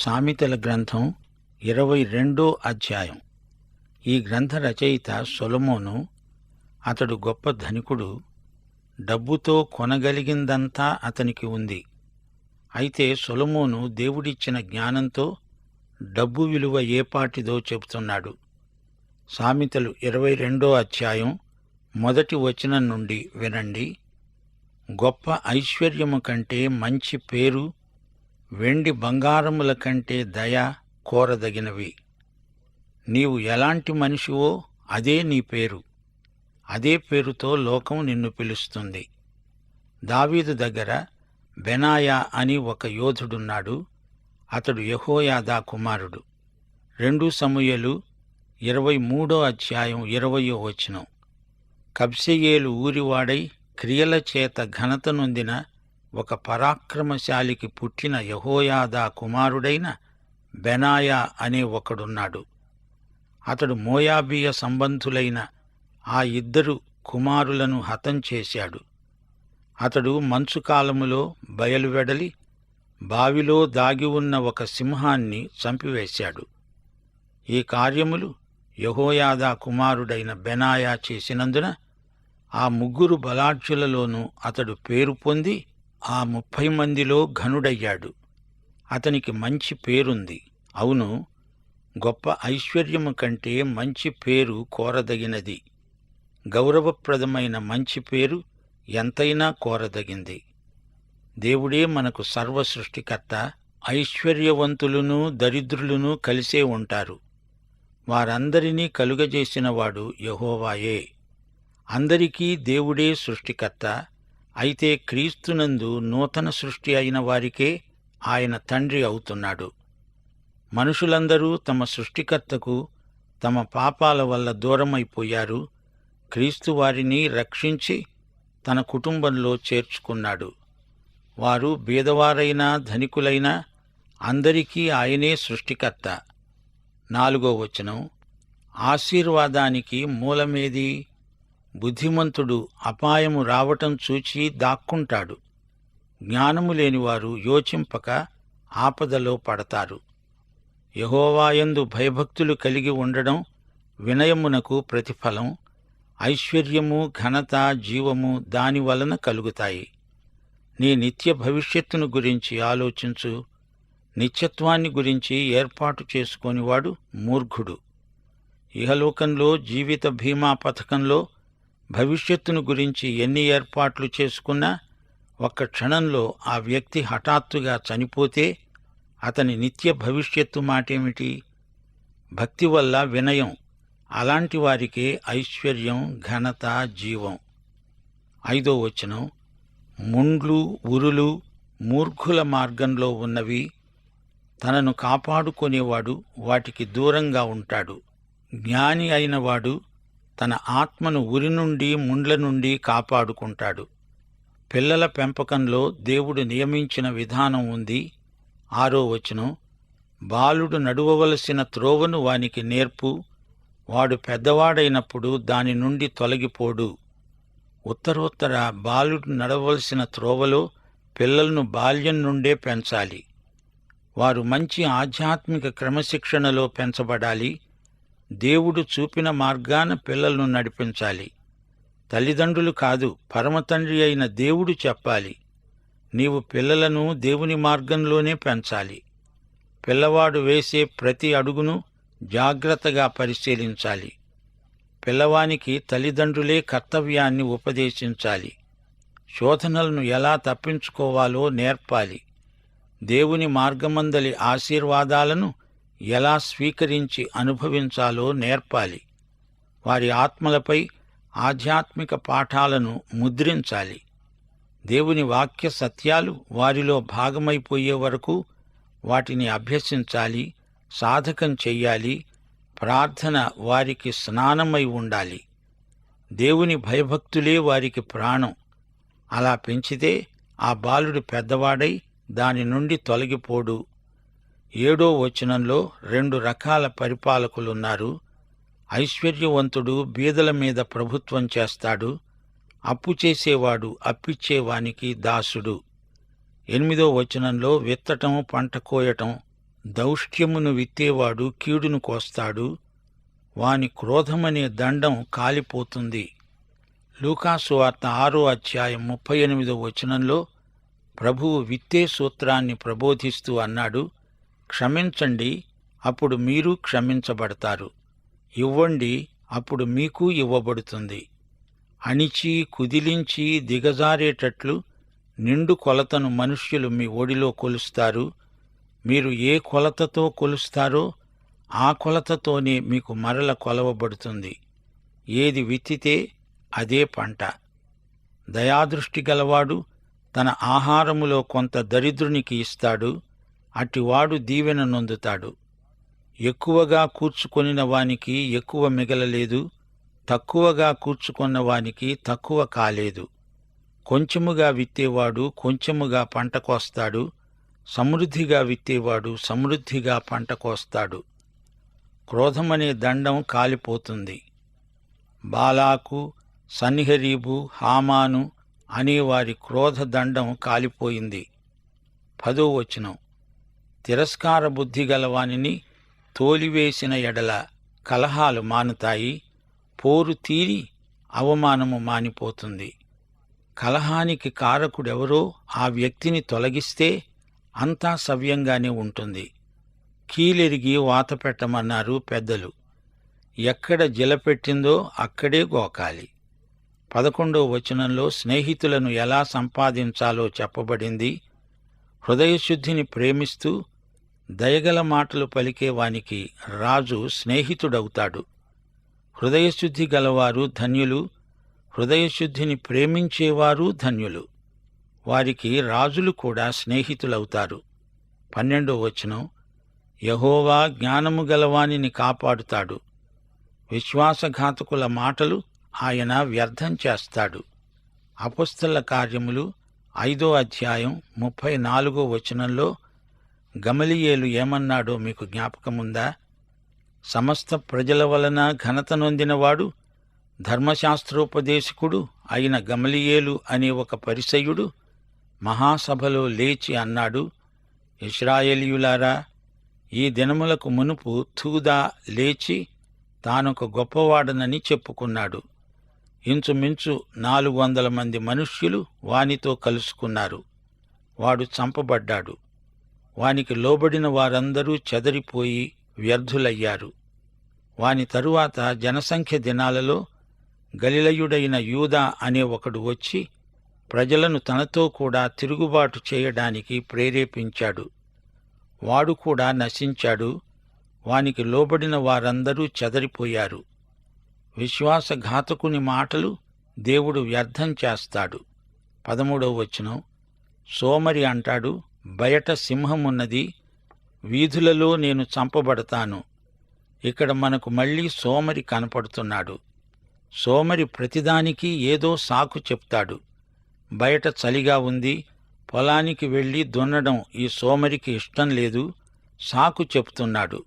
సామెతల గ్రంథం ఇరవై రెండో అధ్యాయం. ఈ గ్రంథ రచయిత సొలమోను అతడు గొప్ప ధనికుడు డబ్బుతో కొనగలిగిందంతా అతనికి ఉంది. అయితే సొలమోను దేవుడిచ్చిన జ్ఞానంతో డబ్బు విలువ ఏపాటిదో చెబుతున్నాడు. సామెతలు ఇరవై రెండో అధ్యాయం మొదటి వచనం నుండి వినండి. గొప్ప ఐశ్వర్యము కంటే మంచి పేరు వెండి బంగారముల కంటే దయ కోరదగినవి. నీవు ఎలాంటి మనిషివో అదే నీ పేరు. అదే పేరుతో లోకం నిన్ను పిలుస్తుంది. దావీదు దగ్గర బెనాయా అని ఒక యోధుడున్నాడు. అతడు యహోయాదా కుమారుడు. రెండు సమూయలు ఇరవై మూడో అధ్యాయం ఇరవయో వచనం. కబ్సెయేలు ఊరివాడై క్రియల చేత ఘనత నొందిన ఒక పరాక్రమశాలికి పుట్టిన యహోయాదా కుమారుడైన బెనాయా అనే ఒకడున్నాడు. అతడు మోయాబీయ సంబంధులైన ఆ ఇద్దరు కుమారులను హతం చేశాడు. అతడు మంచుకాలములో బయలువెడలి బావిలో దాగి ఉన్న ఒక సింహాన్ని చంపివేశాడు. ఈ కార్యములు యహోయాదా కుమారుడైన బెనాయా చేసినందున ఆ ముగ్గురు బలాఢ్యులలోనూ అతడు పేరు పొంది ఆ ముప్పై మందిలో ఘనుడయ్యాడు. అతనికి మంచి పేరుంది. అవును గొప్ప ఐశ్వర్యము కంటే మంచి పేరు కోరదగినది. గౌరవప్రదమైన మంచి పేరు ఎంతైనా కోరదగింది. దేవుడే మనకు సర్వ సృష్టికర్త ఐశ్వర్యవంతులను దరిద్రులను కలిసే ఉంటారు. వారందరినీ కలుగజేసినవాడు యహోవాయే. అందరికీ దేవుడే సృష్టికర్త అయితే క్రీస్తునందు నూతన సృష్టి అయిన వారికే ఆయన తండ్రి అవుతున్నాడు. మనుషులందరూ తమ సృష్టికర్తకు తమ పాపాల వల్ల దూరమైపోయారు. క్రీస్తు వారిని రక్షించి తన కుటుంబంలో చేర్చుకున్నాడు. వారు బీదవారైనా ధనికులైనా అందరికీ ఆయనే సృష్టికర్త. నాలుగో వచనం ఆశీర్వాదానికి మూలమేది? బుద్ధిమంతుడు అపాయము రావటం చూచి దాక్కుంటాడు. జ్ఞానము లేనివారు యోచింపక ఆపదలో పడతారు. యహోవాయందు భయభక్తులు కలిగి ఉండడం వినయమునకు ప్రతిఫలం ఐశ్వర్యము ఘనత జీవము దాని వలన కలుగుతాయి. నీ నిత్య భవిష్యత్తును గురించి ఆలోచించు. నిత్యత్వాన్ని గురించి ఏర్పాటు చేసుకొనివాడు మూర్ఘుడు. ఇహలోకంలో జీవిత బీమా పథకంలో భవిష్యత్తును గురించి ఎన్ని ఏర్పాట్లు చేసుకున్నా ఒక్క క్షణంలో ఆ వ్యక్తి హఠాత్తుగా చనిపోతే అతని నిత్య భవిష్యత్తు మాటేమిటి? భక్తి వల్ల వినయం. అలాంటి వారికే ఐశ్వర్యం ఘనత జీవం. ఐదో వచనం. ముండ్లు ఉరులు మూర్ఖుల మార్గంలో ఉన్నవి. తనను కాపాడుకునేవాడు వాటికి దూరంగా ఉంటాడు. జ్ఞాని అయినవాడు తన ఆత్మను ఉరి నుండి ముండ్ల నుండి కాపాడుకుంటాడు. పిల్లల పెంపకంలో దేవుడు నియమించిన విధానం ఉంది. ఆరో వచనం బాలుడు నడువవలసిన త్రోవను వానికి నేర్పు. వాడు పెద్దవాడైనప్పుడు దాని నుండి తొలగిపోడు. ఉత్తరోత్తర బాలుడు నడవలసిన త్రోవలో పిల్లలను బాల్యం నుండే పెంచాలి. వారు మంచి ఆధ్యాత్మిక క్రమశిక్షణలో పెంచబడాలి. దేవుడు చూపిన మార్గాన పిల్లలను నడిపించాలి. తల్లిదండ్రులు కాదు పరమతండ్రి అయిన దేవుడు చెప్పాలి. నీవు పిల్లలను దేవుని మార్గంలోనే పెంచాలి. పిల్లవాడు వేసే ప్రతి అడుగును జాగ్రత్తగా పరిశీలించాలి. పిల్లవానికి తల్లిదండ్రులే కర్తవ్యాన్ని ఉపదేశించాలి. శోధనలను ఎలా తప్పించుకోవాలో నేర్పాలి. దేవుని మార్గమందలి ఆశీర్వాదాలను ఎలా స్వీకరించి అనుభవించాలో నేర్పాలి. వారి ఆత్మలపై ఆధ్యాత్మిక పాఠాలను ముద్రించాలి. దేవుని వాక్య సత్యాలు వారిలో భాగమైపోయే వరకు వాటిని అభ్యసించాలి సాధకం చెయ్యాలి ప్రార్థన వారికి స్నానమై ఉండాలి. దేవుని భయభక్తులే వారికి ప్రాణం. అలా పెంచితే ఆ బాలుడు పెద్దవాడై దాని నుండి తొలగిపోడు. ఏడో వచనంలో రెండు రకాల పరిపాలకులున్నారు. ఐశ్వర్యవంతుడు బీదల మీద ప్రభుత్వం చేస్తాడు. అప్పు చేసేవాడు అప్పిచ్చేవానికి దాసుడు. ఎనిమిదో వచనంలో విత్తటం పంట కోయటం దౌష్ట్యమును విత్తేవాడు కీడును కోస్తాడు. వాని క్రోధమనే దండం కాలిపోతుంది. లూకాసు వార్త ఆరో అధ్యాయం ముప్పై ఎనిమిదో వచనంలో ప్రభువు విత్తే సూత్రాన్ని ప్రబోధిస్తూ అన్నాడు. క్షమించండి అప్పుడు మీరు క్షమించబడతారు. ఇవ్వండి అప్పుడు మీకు ఇవ్వబడుతుంది. అణిచి కుదిలించి దిగజారేటట్లు నిండు కొలతను మనుష్యులు మీ ఒడిలో కొలుస్తారు. మీరు ఏ కొలతతో కొలుస్తారో ఆ కొలతతోనే మీకు మరల కొలవబడుతుంది. ఏది విత్తితే అదే పంట. దయాదృష్టి గలవాడు తన ఆహారములో కొంత దరిద్రునికి ఇస్తాడు. అటివాడు దీవెన నొందుతాడు. ఎక్కువగా కూర్చుకొనిన వానికి ఎక్కువ మిగలలేదు తక్కువగా కూర్చుకొన్న వానికి తక్కువ కాలేదు. కొంచెముగా విత్తేవాడు కొంచెముగా పంట కోస్తాడు సమృద్ధిగా విత్తేవాడు సమృద్ధిగా పంట కోస్తాడు. క్రోధమనే దండం కాలిపోతుంది. బాలాకు సన్నిహరీబు హామాను అనే వారి క్రోధ దండం కాలిపోయింది. పదో వచనం. తిరస్కార బుద్ధి గలవానిని తోలివేసిన ఎడల కలహాలు మానుతాయి పోరు తీరి అవమానము మానిపోతుంది. కలహానికి కారకుడెవరో ఆ వ్యక్తిని తొలగిస్తే అంతా సవ్యంగానే ఉంటుంది. కీలెరిగి వాత పెట్టమన్నారు పెద్దలు. ఎక్కడ జిలపెట్టిందో అక్కడే గోకాలి. పదకొండో వచనంలో స్నేహితులను ఎలా సంపాదించాలో చెప్పబడింది. హృదయశుద్ధిని ప్రేమిస్తూ దయగల మాటలు పలికే వానికి రాజు స్నేహితుడవుతాడు. హృదయశుద్ధి గలవారు ధన్యులు హృదయశుద్ధిని ప్రేమించేవారు ధన్యులు. వారికి రాజులు కూడా స్నేహితులవుతారు. పన్నెండో వచనం యహోవా జ్ఞానము గలవానిని కాపాడుతాడు. విశ్వాసఘాతకుల మాటలు ఆయన వ్యర్థం చేస్తాడు. అపుస్తల కార్యములు ఐదో అధ్యాయం ముప్పై నాలుగో వచనంలో గమలియేలు ఏమన్నాడో మీకు జ్ఞాపకముందా? సమస్త ప్రజల వలన ఘనత నొందినవాడు ధర్మశాస్త్రోపదేశకుడు అయిన గమలియేలు అనే ఒక పరిసయుడు మహాసభలో లేచి అన్నాడు ఇస్రాయేలీయులారా ఈ దినములకు మునుపు తూదా లేచి తానొక గొప్పవాడనని చెప్పుకున్నాడు. ఇంచుమించు నాలుగు వందల మంది మనుష్యులు వానితో కలుసుకున్నారు. వాడు చంపబడ్డాడు. వానికి లోబడిన వారందరూ చెదరిపోయి వ్యర్థులయ్యారు. వాని తరువాత జనసంఖ్య దినాలలో గలిలయుడైన యూదా అనే ఒకడు వచ్చి ప్రజలను తనతో కూడా తిరుగుబాటు చేయడానికి ప్రేరేపించాడు. వాడు కూడా నశించాడు. వానికి లోబడిన వారందరూ చెదరిపోయారు. విశ్వాసఘాతకుని మాటలు దేవుడు వ్యర్థం చేస్తాడు. పదమూడవ వచనం. సోమరి అంటాడు బయట సింహమున్నది వీధులలో నేను చంపబడతాను. ఇక్కడ మనకు మళ్ళీ సోమరి కనపడుతున్నాడు. సోమరి ప్రతిదానికి ఏదో సాకు చెప్తాడు. బయట చలిగా ఉంది పొలానికి వెళ్ళి దున్నడం ఈ సోమరికి ఇష్టం లేదు సాకు చెప్తున్నాడు.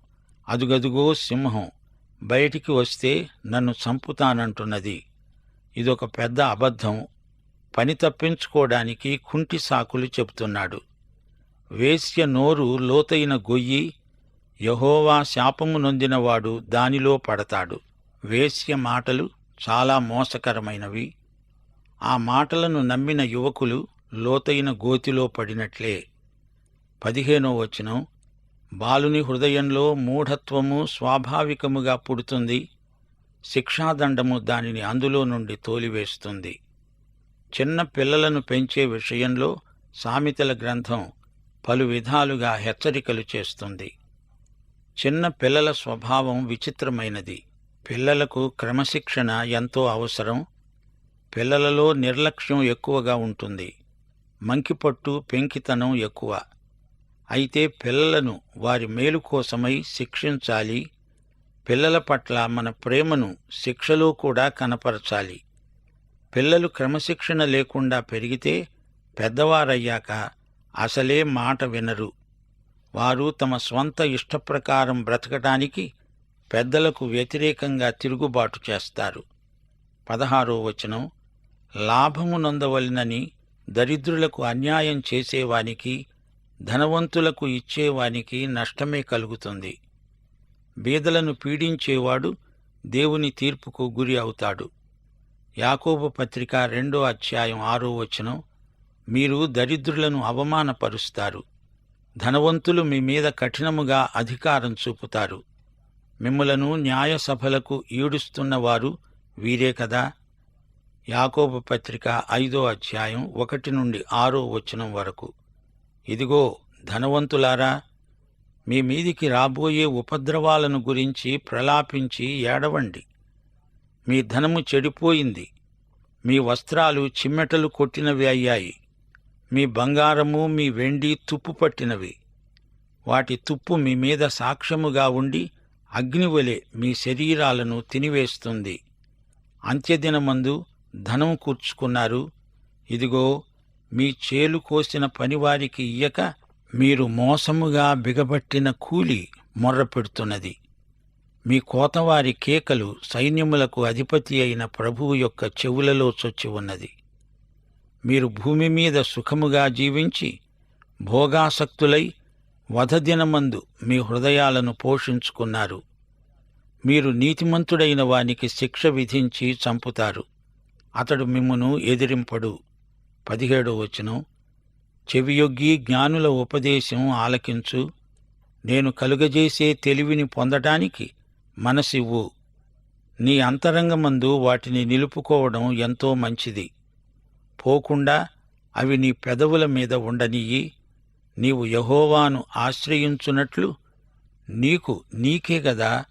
అదుగదుగో సింహం. బయటికి వస్తే నన్ను చంపుతానంటున్నది. ఇదొక పెద్ద అబద్ధం. పని తప్పించుకోవడానికి కుంటి సాకులు చెబుతున్నాడు. వేశ్య నోరు లోతైన గొయ్యి. యహోవా శాపము నొందినవాడు దానిలో పడతాడు. వేశ్య మాటలు చాలా మోసకరమైనవి. ఆ మాటలను నమ్మిన యువకులు లోతైన గోతిలో పడినట్లే. పదిహేనో వచనం. బాలుని హృదయంలో మూఢత్వము స్వాభావికముగా పుడుతుంది. శిక్షాదండము దానిని అందులో నుండి తోలివేస్తుంది. చిన్న పిల్లలను పెంచే విషయంలో సామెతల గ్రంథం పలు విధాలుగా హెచ్చరికలు చేస్తుంది. చిన్న పిల్లల స్వభావం విచిత్రమైనది. పిల్లలకు క్రమశిక్షణ ఎంతో అవసరం. పిల్లలలో నిర్లక్ష్యం ఎక్కువగా ఉంటుంది. మంకిపట్టు పెంకితనం ఎక్కువ. అయితే పిల్లలను వారి మేలు కోసమై శిక్షించాలి. పిల్లల పట్ల మన ప్రేమను శిక్షలో కూడా కనపరచాలి. పిల్లలు క్రమశిక్షణ లేకుండా పెరిగితే పెద్దవారయ్యాక అసలే మాట వినరు. వారు తమ స్వంత ఇష్టప్రకారం బ్రతకడానికి పెద్దలకు వ్యతిరేకంగా తిరుగుబాటు చేస్తారు. పదహారో వచనం లాభము నొందవలనని దరిద్రులకు అన్యాయం చేసేవానికి ధనవంతులకు ఇచ్చేవానికి నష్టమే కలుగుతుంది. బీదలను పీడించేవాడు దేవుని తీర్పుకు గురి అవుతాడు. యాకోబు పత్రిక రెండో అధ్యాయం ఆరో వచనం మీరు దరిద్రులను అవమానపరుస్తారు. ధనవంతులు మీ మీద కఠినముగా అధికారం చూపుతారు. మిమ్మలను న్యాయసభలకు ఈడుస్తున్నవారు వీరే కదా? యాకోబు పత్రిక ఐదో అధ్యాయం ఒకటి నుండి ఆరో వచనం వరకు. ఇదిగో ధనవంతులారా మీ మీదికి రాబోయే ఉపద్రవాలను గురించి ప్రలాపించి ఏడవండి. మీ ధనము చెడిపోయింది. మీ వస్త్రాలు చిమ్మెటలు కొట్టినవి అయ్యాయి. మీ బంగారము మీ వెండి తుప్పు పట్టినవి. వాటి తుప్పు మీ మీద సాక్ష్యముగా ఉండి అగ్నివలే మీ శరీరాలను తినివేస్తుంది. అంత్యదినమందు ధనం కూర్చుకున్నారు. ఇదిగో మీ చేలు కోసిన పనివారికి ఇయ్యక మీరు మోసముగా బిగబట్టిన కూలి మొర్రపెడుతున్నది మీ కోతవారి కేకలు సైన్యములకు అధిపతి అయిన ప్రభువు యొక్క చెవులలో చొచ్చి ఉన్నది. మీరు భూమి మీద సుఖముగా జీవించి భోగాసక్తులై వధదినమందు మీ హృదయాలను పోషించుకున్నారు. మీరు నీతిమంతుడైన వానికి శిక్ష విధించి చంపుతారు. అతడు మిమ్మును ఎదిరింపడు. పదిహేడో వచనం చెవియొగ్గి జ్ఞానుల ఉపదేశం ఆలకించు. నేను కలుగజేసే తెలివిని పొందటానికి మనసివ్వు. నీ అంతరంగమందు వాటిని నిలుపుకోవడం ఎంతో మంచిది. పోకుండా అవి నీ పెదవుల మీద ఉండనియ్యి నీవు యహోవాను ఆశ్రయించున్నట్లు నీకు నీకే గదా.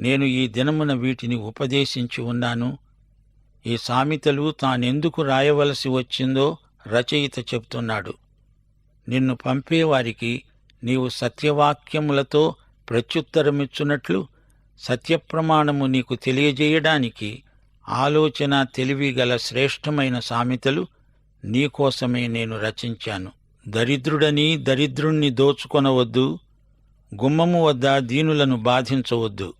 నేను ఈ దినమున వీటిని ఉపదేశించి ఉన్నాను. ఈ సామెతలు తానెందుకు రాయవలసి వచ్చిందో రచయిత చెప్తున్నాడు. నిన్ను పంపేవారికి నీవు సత్యవాక్యములతో ప్రత్యుత్తరమిచ్చున్నట్లు సత్యప్రమాణము నీకు తెలియజేయడానికి ఆలోచన తెలివి గల శ్రేష్టమైన సామెతలు నీకోసమే నేను రచించాను. దరిద్రుడని దరిద్రుణ్ణి దోచుకొనవద్దు గుమ్మము వద్ద దీనులను బాధించవద్దు.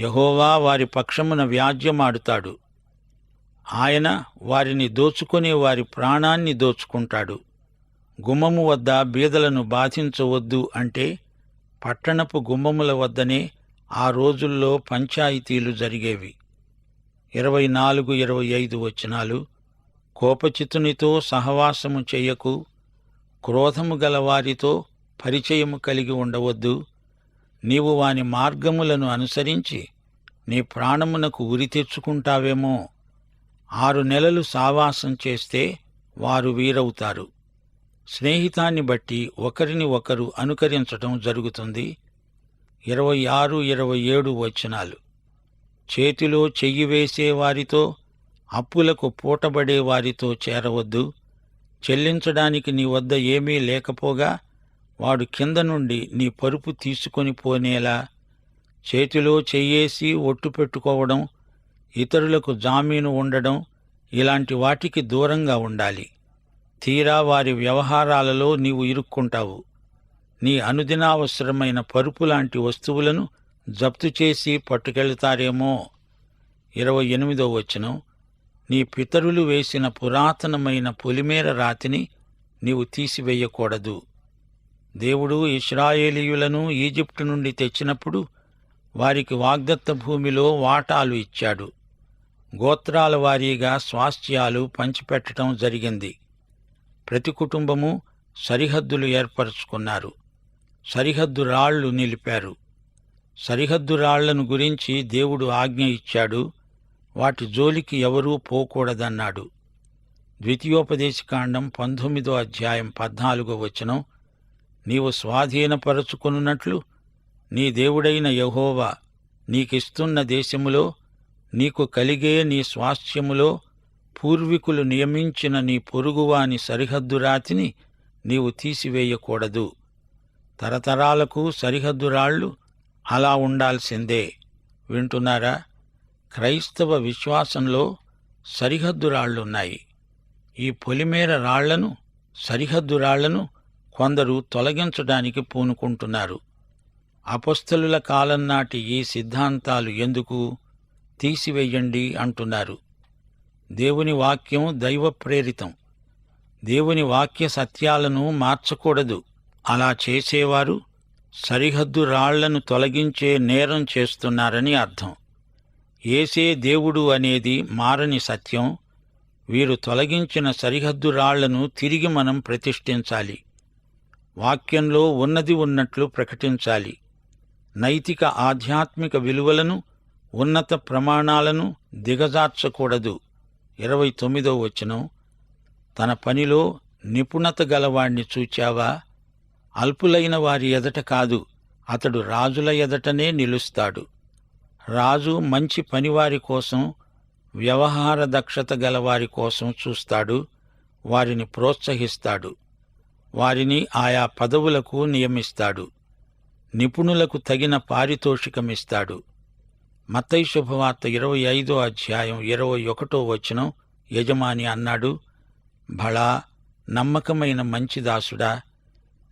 యహోవా వారి పక్షమున వ్యాజ్యమాడుతాడు. ఆయన వారిని దోచుకునే వారి ప్రాణాన్ని దోచుకుంటాడు. గుమ్మము వద్ద బీదలను బాధించవద్దు అంటే పట్టణపు గుమ్మముల వద్దనే ఆ రోజుల్లో పంచాయితీలు జరిగేవి. ఇరవై నాలుగు ఇరవై ఐదు వచనాలు కోపచితునితో సహవాసము చేయకు క్రోధము గల వారితో పరిచయము కలిగి ఉండవద్దు. నీవు వాని మార్గములను అనుసరించి నీ ప్రాణమునకు ఉరి తెచ్చుకుంటావేమో ఆరు నెలలు సావాసం చేస్తే వారు వీరవుతారు. స్నేహితాన్ని బట్టి ఒకరిని ఒకరు అనుకరించటం జరుగుతుంది. ఇరవై ఆరు ఇరవై ఏడు వచనాలు. చేతిలో చెయ్యి వేసే వారితో అప్పులకు పూటబడే వారితో చేరవద్దు. చెల్లించడానికి నీ వద్ద ఏమీ లేకపోగా వాడు కింద నుండి నీ పరుపు తీసుకొని పోనేలా చేతిలో చెయ్యేసి ఒట్టు పెట్టుకోవడం ఇతరులకు జామీను ఉండడం ఇలాంటి వాటికి దూరంగా ఉండాలి. తీరా వారి వ్యవహారాలలో నీవు ఇరుక్కుంటావు. నీ అనుదినావసరమైన పరుపు లాంటి వస్తువులను జప్తు చేసి పట్టుకెళ్తారేమో. ఇరవై ఎనిమిదో వచనం. నీ పితరులు వేసిన పురాతనమైన పొలిమేర రాతిని నీవు తీసివేయకూడదు. దేవుడు ఇస్రాయేలీయులను ఈజిప్టు నుండి తెచ్చినప్పుడు వారికి వాగ్దత్త భూమిలో వాటాలు ఇచ్చాడు. గోత్రాల వారీగా స్వాస్థ్యాలు పంచిపెట్టడం జరిగింది. ప్రతి కుటుంబము సరిహద్దులు ఏర్పరచుకున్నారు. సరిహద్దు రాళ్ళు నిలిపారు. సరిహద్దు రాళ్ళను గురించి దేవుడు ఆజ్ఞ ఇచ్చాడు. వాటి జోలికి ఎవరూ పోకూడదన్నాడు. ద్వితీయోపదేశకాండం పంతొమ్మిదో అధ్యాయం పద్నాలుగో వచనం నీవు స్వాధీనపరచుకొనున్నట్లు నీ దేవుడైన యహోవా నీకిస్తున్న దేశములో నీకు కలిగే నీ స్వాస్థ్యములో పూర్వీకులు నియమించిన నీ పొరుగువాని సరిహద్దు రాతిని నీవు తీసివేయకూడదు. తరతరాలకు సరిహద్దు రాళ్ళు అలా ఉండాల్సిందే. వింటున్నారా? క్రైస్తవ విశ్వాసంలో సరిహద్దు రాళ్ళున్నాయి ఈ పొలిమేర రాళ్ళను సరిహద్దు రాళ్ళను కొందరు తొలగించడానికి పూనుకుంటున్నారు. అపస్థలుల కాలం నాటి ఈ సిద్ధాంతాలు ఎందుకు? తీసివేయండి అంటున్నారు. దేవుని వాక్యం దైవ ప్రేరితం దేవుని వాక్య సత్యాలను మార్చకూడదు. అలా చేసేవారు సరిహద్దు రాళ్ళను తొలగించే నేరం చేస్తున్నారని అర్థం. ఏసే దేవుడు అనేది మారని సత్యం. వీరు తొలగించిన సరిహద్దు రాళ్ళను తిరిగి మనం ప్రతిష్ఠించాలి. వాక్యంలో ఉన్నది ఉన్నట్లు ప్రకటించాలి. నైతిక ఆధ్యాత్మిక విలువలను ఉన్నత ప్రమాణాలను దిగజార్చకూడదు. ఇరవై తొమ్మిదో వచనం. తన పనిలో నిపుణత గలవాణ్ణి చూచావా? అల్పులైన వారి ఎదట కాదు అతడు రాజుల ఎదటనే నిలుస్తాడు. రాజు మంచి పనివారి కోసం వ్యవహార దక్షత గలవారి కోసం చూస్తాడు వారిని ప్రోత్సహిస్తాడు. వారిని ఆయా పదవులకు నియమిస్తాడు. నిపుణులకు తగిన పారితోషికమిస్తాడు. మత్తయి శుభవార్త ఇరవై ఐదో అధ్యాయం ఇరవై ఒకటో వచనం యజమాని అన్నాడు భళా నమ్మకమైన మంచి దాసుడా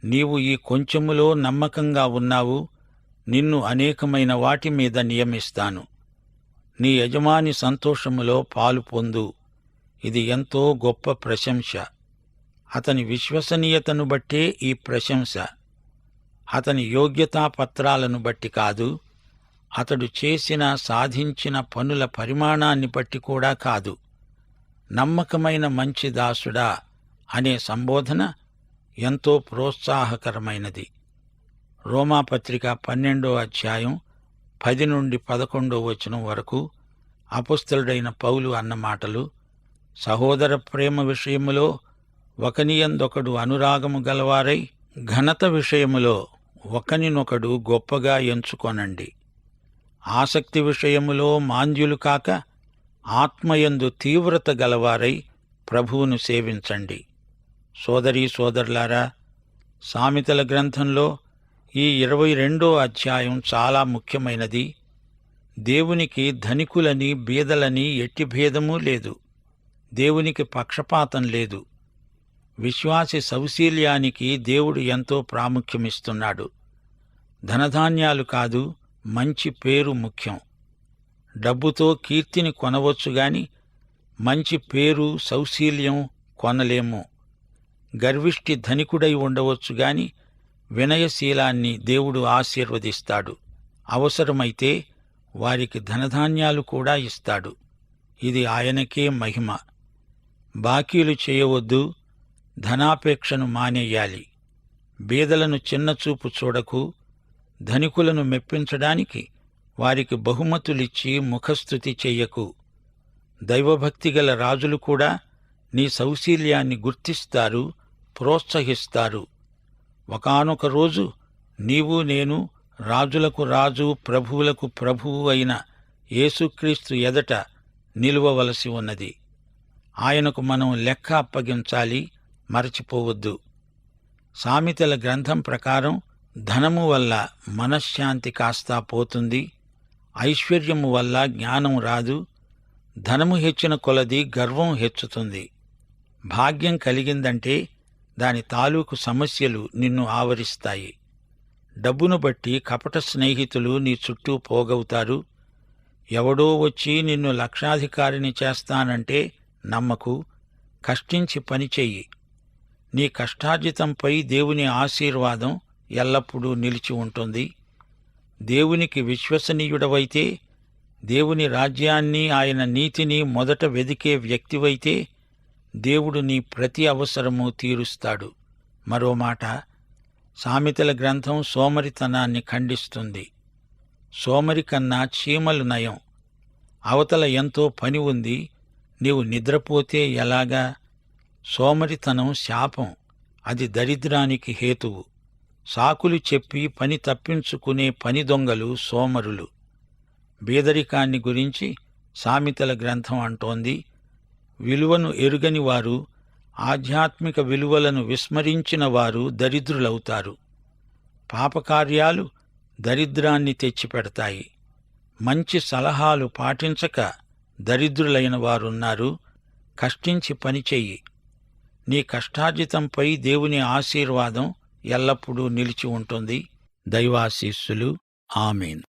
నీవు ఈ కొంచెములో నమ్మకంగా ఉన్నావు నిన్ను అనేకమైన వాటి మీద నియమిస్తాను. నీ యజమాని సంతోషములో పాలు పొందు. ఇది ఎంతో గొప్ప ప్రశంస. అతని విశ్వసనీయతను బట్టే ఈ ప్రశంస. అతని యోగ్యతా పత్రాలను బట్టి కాదు అతడు చేసిన సాధించిన పనుల పరిమాణాన్ని బట్టి కూడా కాదు. నమ్మకమైన మంచి దాసుడా అనే సంబోధన ఎంతో ప్రోత్సాహకరమైనది. రోమాపత్రిక పన్నెండో అధ్యాయం పది నుండి పదకొండో వచనం వరకు అపుస్తలుడైన పౌలు అన్న మాటలు సహోదర ప్రేమ విషయములో ఒకనియందొకడు అనురాగము గలవారై ఘనత విషయములో ఒకనినొకడు గొప్పగా ఎంచుకొనండి. ఆసక్తి విషయములో మాంద్యులు కాక ఆత్మయందు తీవ్రత గలవారై ప్రభువును సేవించండి. సోదరీ సోదరులారా సామెతల గ్రంథంలో ఈ ఇరవై రెండో అధ్యాయం చాలా ముఖ్యమైనది. దేవునికి ధనికులని బీదలని ఎట్టి భేదమూ లేదు. దేవునికి పక్షపాతం లేదు. విశ్వాసి సౌశీల్యానికి దేవుడు ఎంతో ప్రాముఖ్యమిస్తున్నాడు. ధనధాన్యాలు కాదు మంచి పేరు ముఖ్యం. డబ్బుతో కీర్తిని కొనవచ్చు గాని మంచి పేరు సౌశీల్యం కొనలేము. గర్విష్టి ధనికుడై ఉండవచ్చు గాని వినయశీలాన్ని దేవుడు ఆశీర్వదిస్తాడు. అవసరమైతే వారికి ధనధాన్యాలు కూడా ఇస్తాడు. ఇది ఆయనకే మహిమ. బాకీలు చేయవద్దు ధనాపేక్షను మానేయాలి. బీదలను చిన్నచూపు చూడకు ధనికులను మెప్పించడానికి వారికి బహుమతులిచ్చి ముఖస్థుతి చెయ్యకు. దైవభక్తిగల రాజులు కూడా నీ సౌశీల్యాన్ని గుర్తిస్తారు ప్రోత్సహిస్తారు. ఒకానొక రోజు నీవు నేను రాజులకు రాజు ప్రభువులకు ప్రభువు అయిన యేసుక్రీస్తు ఎదట నిలువవలసి ఉన్నది. ఆయనకు మనం లెక్క అప్పగించాలి మరచిపోవద్దు. సామెతల గ్రంథం ప్రకారం ధనము వల్ల మనశ్శాంతి కాస్తా పోతుంది ఐశ్వర్యము వల్ల జ్ఞానం రాదు ధనము హెచ్చిన కొలది గర్వం హెచ్చుతుంది. భాగ్యం కలిగిందంటే దాని తాలూకు సమస్యలు నిన్ను ఆవరిస్తాయి. డబ్బును బట్టి కపట స్నేహితులు నీ చుట్టూ పోగవుతారు. ఎవడో వచ్చి నిన్ను లక్షాధికారిని చేస్తానంటే నమ్మకు కష్టించి పనిచెయ్యి నీ కష్టార్జితంపై దేవుని ఆశీర్వాదం ఎల్లప్పుడూ నిలిచి ఉంటుంది. దేవునికి విశ్వసనీయుడవైతే దేవుని రాజ్యాన్ని ఆయన నీతిని మొదట వెదికే వ్యక్తివైతే దేవుడు నీ ప్రతి అవసరము తీరుస్తాడు. మరో మాట సామెతల గ్రంథం సోమరితనాన్ని ఖండిస్తుంది. సోమరి కన్నా చీమలు నయం. అవతల ఎంతో పని ఉంది. నీవు నిద్రపోతే ఎలాగా? సోమరితనం శాపం. అది దరిద్రానికి హేతువు. సాకులు చెప్పి పని తప్పించుకునే పని దొంగలు సోమరులు. బీదరికాన్ని గురించి సామెతల గ్రంథం అంటోంది. విలువను ఎరుగని వారు ఆధ్యాత్మిక విలువలను విస్మరించిన వారు దరిద్రులవుతారు. పాపకార్యాలు దరిద్రాన్ని తెచ్చిపెడతాయి. మంచి సలహాలు పాటించక దరిద్రులైన వారున్నారు. కష్టించి పనిచెయ్యి నీ కష్టార్జితంపై దేవుని ఆశీర్వాదం ఎల్లప్పుడూ నిలిచి ఉంటుంది. దైవాశీస్సులు. ఆమెన్.